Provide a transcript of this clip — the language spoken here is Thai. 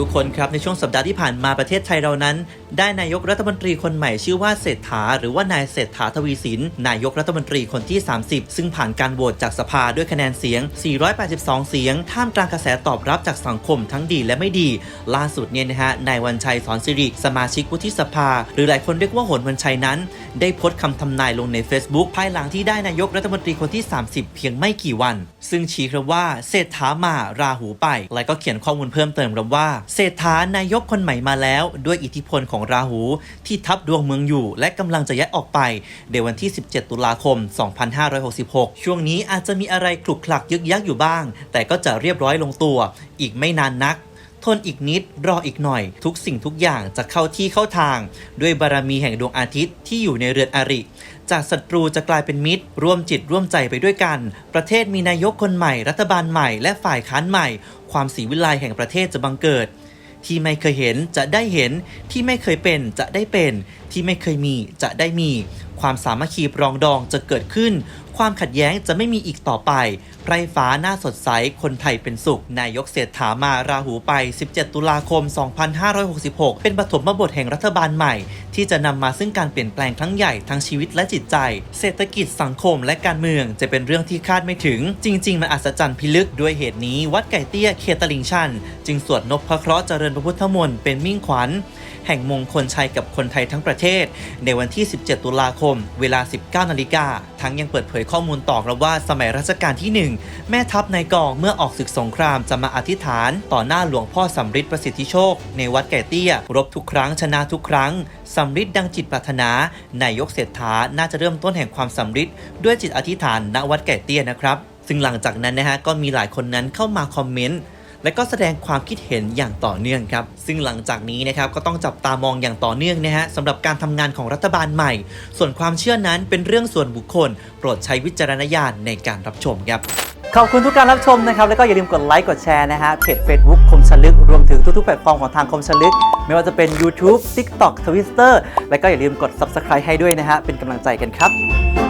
ทุกคนครับ ในช่วงสัปดาห์ที่ผ่านมาประเทศไทยเรานั้น ได้นายกรัฐมนตรีคนใหม่ชื่อว่าเศรษฐา หรือว่านายเศรษฐาทวีสิน นายกรัฐมนตรีคนที่ 30 ซึ่งผ่านการโหวตจากสภาด้วยคะแนนเสียง 482 เสียง ท่ามกลางกระแสตอบรับจากสังคมทั้งดีและไม่ดี ล่าสุดเนี่ยนะฮะนายวันชัยสอนสิริสมาชิกวุฒิสภา หรือหลายคนเรียกว่าหนวันชัยนั้น ได้โพสต์คำทำนายลงใน Facebook ภายหลังที่ได้นายกรัฐมนตรีคนที่ 30 เพียงไม่กี่วัน ซึ่งชี้ครับว่าเศรษฐามาราหูไป และก็เขียนข้อมูลเพิ่มเติมครับว่าเศรษฐานายกคนใหม่มาแล้วด้วยอิทธิพลของราหู ที่ทับดวงเมืองอยู่ และกำลังจะย้ายออกไปในวันที่ 17 ตุลาคม 2566 ช่วงนี้อาจจะมีอะไรคลุกคลักยึกยักอยู่บ้าง แต่ก็จะเรียบร้อยลงตัว อีกไม่นานนัก ทนอีกนิดรออีกหน่อย ทุกสิ่งทุกอย่างจะเข้าที่เข้าทาง ด้วยบารมีแห่งดวงอาทิตย์ที่อยู่ในเรือนอริ จากศัตรูจะกลายเป็นมิตร ร่วมจิตร่วมใจไปด้วยกัน ประเทศมีนายกคนใหม่ รัฐบาลใหม่และฝ่ายค้านใหม่ ความสีวิไลแห่งประเทศจะบังเกิด ที่ไม่เคยเห็นจะได้เห็นที่ไม่เคยเป็นจะได้เป็น ที่ไม่เคยมีจะได้มี ความสามัคคีปรองดองจะเกิดขึ้น ความขัดแย้งจะไม่มีอีกต่อไปไพรฟ้าหน้าสดใส คนไทยเป็นสุข นายกเศรษฐามาราหูไป 17 ตุลาคม 2566 เป็นปฐมบทแห่งรัฐบาลใหม่ ที่จะนำมาซึ่งการเปลี่ยนแปลงครั้งใหญ่ทั้งชีวิตและจิตใจ เศรษฐกิจสังคมและการเมืองจะเป็นเรื่องที่คาดไม่ถึง จริง ๆ มันอัศจรรย์พิลึกด้วยเหตุนี้ วัดไก่เตี้ยเขตตลิ่งชัน จึงสวดนพเคราะห์เจริญพระพุทธมนต์เป็นมิ่งขวัญ แห่งมงคลชัยกับคนไทยทั้งประเทศ ในวันที่ 17 ตุลาคมเวลา 19นาฬิกาทั้งยังเปิดเผยข้อมูลต่อครับว่าสมัยรัชกาลที่ 1 แม่ทัพนายกองเมื่อออกศึกสงครามจะมาอธิษฐาน ต่อหน้าหลวงพ่อสำริดประสิทธิโชค ในวัดแก่เตี้ย รบทุกครั้งชนะทุกครั้งสำริดดังจิตปรารถนานายกเศรษฐาน่าจะเริ่มต้นแห่งความสำริดด้วยจิตอธิษฐานณวัดแก่เตี้ยนะครับ ซึ่งหลังจากนั้นนะฮะก็มีหลายคนนั้นเข้ามาคอมเมนต์ และก็แสดงความคิดเห็นอย่างต่อเนื่องครับ ซึ่งหลังจากนี้นะครับก็ต้องจับตามองอย่างต่อเนื่องนะฮะสำหรับการทำงานของรัฐบาลใหม่ ส่วนความเชื่อนั้นเป็นเรื่องส่วนบุคคล โปรดใช้วิจารณญาณในการรับชมครับขอบคุณทุกการรับชมนะครับ แล้วก็อย่าลืมกดไลค์กดแชร์นะฮะเพจ Facebook คมชลึก รวมถึงทุกๆแพลตฟอร์มของทางคมชลึก ไม่ว่าจะเป็น YouTube TikTok Twitter แล้วก็อย่าลืมกด Subscribe ให้ด้วยนะฮะเป็นกำลังใจกันครับ